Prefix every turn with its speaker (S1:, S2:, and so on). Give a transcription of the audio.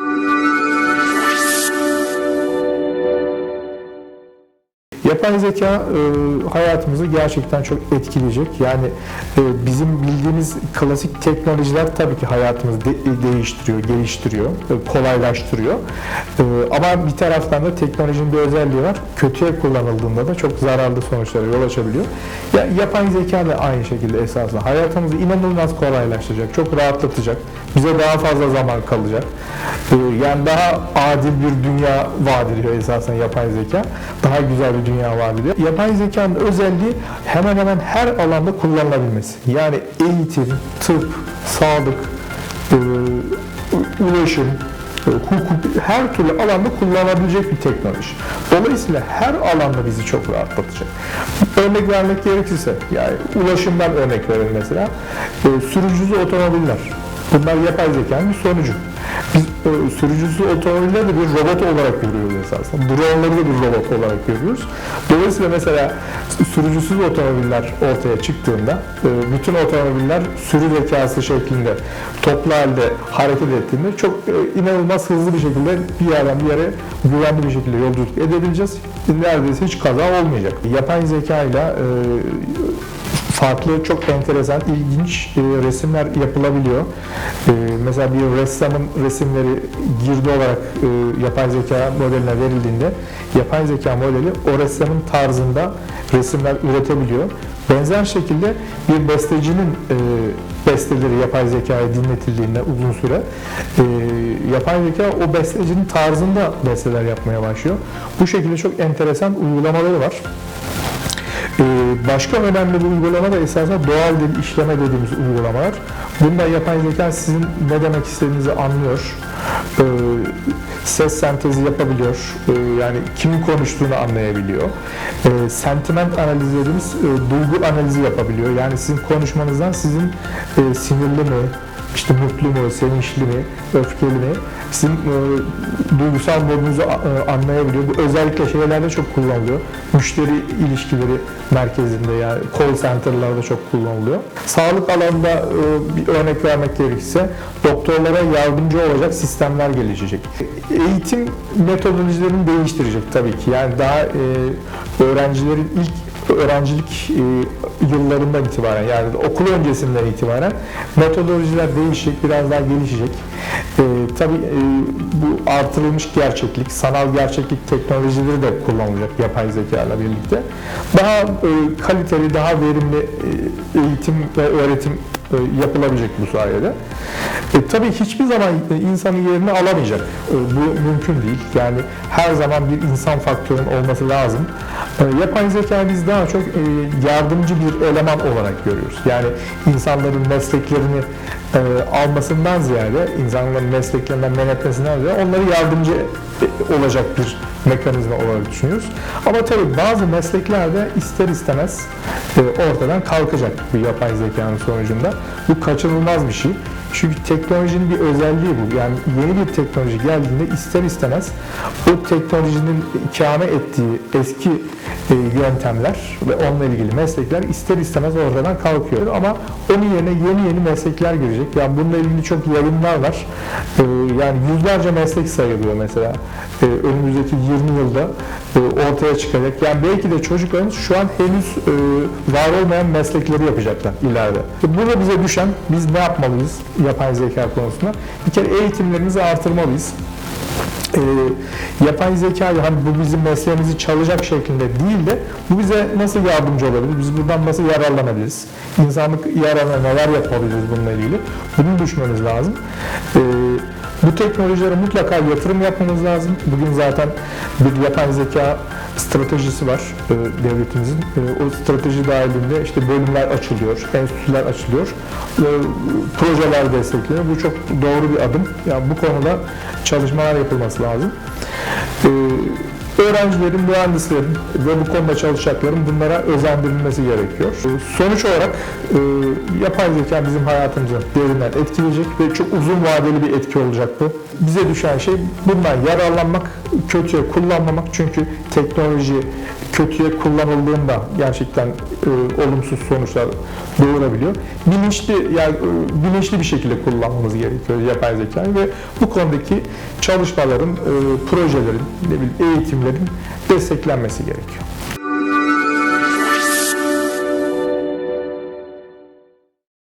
S1: Thank you. Yapay zeka e, hayatımızı gerçekten çok etkileyecek. Yani e, bizim bildiğimiz klasik teknolojiler tabii ki hayatımızı de- değiştiriyor, geliştiriyor, e, kolaylaştırıyor. E, ama bir taraftan da teknolojinin bir özelliği var. Kötüye kullanıldığında da çok zararlı sonuçlara yol açabiliyor. Ya, yapay zeka da aynı şekilde esasında hayatımızı inanılmaz kolaylaştıracak, çok rahatlatacak. Bize daha fazla zaman kalacak. E, yani daha adil bir dünya vaat ediyor esasen yapay zeka. Daha güzel bir dünya vaat ediyor. Yapay zekanın özelliği hemen hemen her alanda kullanılabilmesi. Yani eğitim, tıp, sağlık, e, ulaşım, e, hukuk her türlü alanda kullanılabilecek bir teknoloji. Dolayısıyla her alanda bizi çok rahatlatacak. Örnek vermek gerekirse, yani ulaşımdan örnek verelim mesela, e, sürücüsüz otomobiller. Bunlar yapay zekanın sonucu. Biz e, sürücüsüz otomobilleri de bir robot olarak görüyoruz esasında. Drone'ları da bir robot olarak görüyoruz. Dolayısıyla mesela sürücüsüz otomobiller ortaya çıktığında e, bütün otomobiller sürü zekası şeklinde toplu halde hareket ettiğinde çok e, inanılmaz hızlı bir şekilde bir yerden bir yere güvenli bir şekilde yolculuk edebileceğiz. Neredeyse hiç kaza olmayacak. Yapay zeka ile e, farklı, çok enteresan, ilginç e, resimler yapılabiliyor. E, mesela bir ressamın resimleri girdi olarak e, yapay zeka modeline verildiğinde yapay zeka modeli o ressamın tarzında resimler üretebiliyor. Benzer şekilde bir bestecinin e, besteleri yapay zekaya dinletildiğinde uzun süre e, yapay zeka o bestecinin tarzında besteler yapmaya başlıyor. Bu şekilde çok enteresan uygulamaları var. Başka önemli bir uygulama da esasen doğal dil işleme dediğimiz uygulamalar. Bunda yapay zeka sizin ne demek istediğinizi anlıyor. Ee, Ses sentezi yapabiliyor. Ee, Yani kimin konuştuğunu anlayabiliyor. Ee, Sentiment analizi dediğimiz e, duygu analizi yapabiliyor. Yani sizin konuşmanızdan sizin e, sinirli mi, işte mutlu mu, sevinçli mi, öfkeli mi, sizin e, duygusal modunuzu e, anlayabiliyor. Bu özellikle şeylerde çok kullanılıyor. Müşteri ilişkileri merkezinde yani call center'larda çok kullanılıyor. Sağlık alanında e, bir örnek vermek gerekirse doktorlara yardımcı olacak sistemler gelişecek. Eğitim metodolojilerini değiştirecek tabii ki. Yani daha e, öğrencilerin ilk öğrencilik e, yıllarından itibaren yani okul öncesinden itibaren metodolojiler değişecek, biraz daha gelişecek. E, tabii e, bu artırılmış gerçeklik, sanal gerçeklik teknolojileri de kullanılacak yapay zeka ile birlikte. Daha e, kaliteli, daha verimli e, eğitim ve öğretim e, yapılabilecek bu sayede. E, tabii hiçbir zaman e, insanın yerini alamayacak. E, bu mümkün değil. Yani her zaman bir insan faktörün olması lazım. E, yapay zeka biz daha çok e, yardımcı bir eleman olarak görüyoruz. Yani insanların mesleklerini e, almasından ziyade, insanların mesleklerinden men etmesinden ziyade onları yardımcı e, olacak bir mekanizma olarak düşünüyoruz. Ama tabii bazı mesleklerde ister istemez ortadan kalkacak bu yapay zekanın sonucunda. Bu kaçınılmaz bir şey. Çünkü teknolojinin bir özelliği bu. Yani yeni bir teknoloji geldiğinde ister istemez o teknolojinin ikame ettiği eski e, yöntemler ve onunla ilgili meslekler ister istemez ortadan kalkıyor. Ama onun yerine yeni yeni meslekler girecek. Yani bununla ilgili çok yayınlar var. E, yani yüzlerce meslek sayılıyor mesela. E, önümüzdeki 20 yılda ortaya çıkacak. Yani belki de çocuklarımız şu an henüz var olmayan meslekleri yapacaklar ileride. Burada bize düşen biz ne yapmalıyız yapay zeka konusunda? Bir kere eğitimlerimizi artırmalıyız. E, yapay zeka hani bu bizim mesleğimizi çalacak şeklinde değil de bu bize nasıl yardımcı olabilir? Biz buradan nasıl yararlanabiliriz? İnsanlık yararına neler yapabiliriz bununla ilgili? Bunu düşünmemiz lazım. E, bu teknolojilere mutlaka yatırım yapmamız lazım. Bugün zaten bir yapay zeka stratejisi var e, devletimizin. E, o strateji dahilinde işte bölümler açılıyor, enstitüler açılıyor, e, projeler destekleniyor. Bu çok doğru bir adım. Yani bu konuda çalışmalar yapılması lazım. E, öğrencilerin, mühendislerin ve bu konuda çalışacakların bunlara özendirilmesi gerekiyor. E, Sonuç olarak e, yapay zeka bizim hayatımızı derinden etkileyecek ve çok uzun vadeli bir etki olacak bu. Bize düşen şey bundan yararlanmak, kötüye kullanmamak çünkü teknoloji kötüye kullanıldığında gerçekten e, olumsuz sonuçlar doğurabiliyor. Bilinçli yani e, bilinçli bir şekilde kullanmamız gerekiyor yapay zekayı ve bu konudaki çalışmaların, e, projelerin, ne bileyim eğitimlerin desteklenmesi gerekiyor.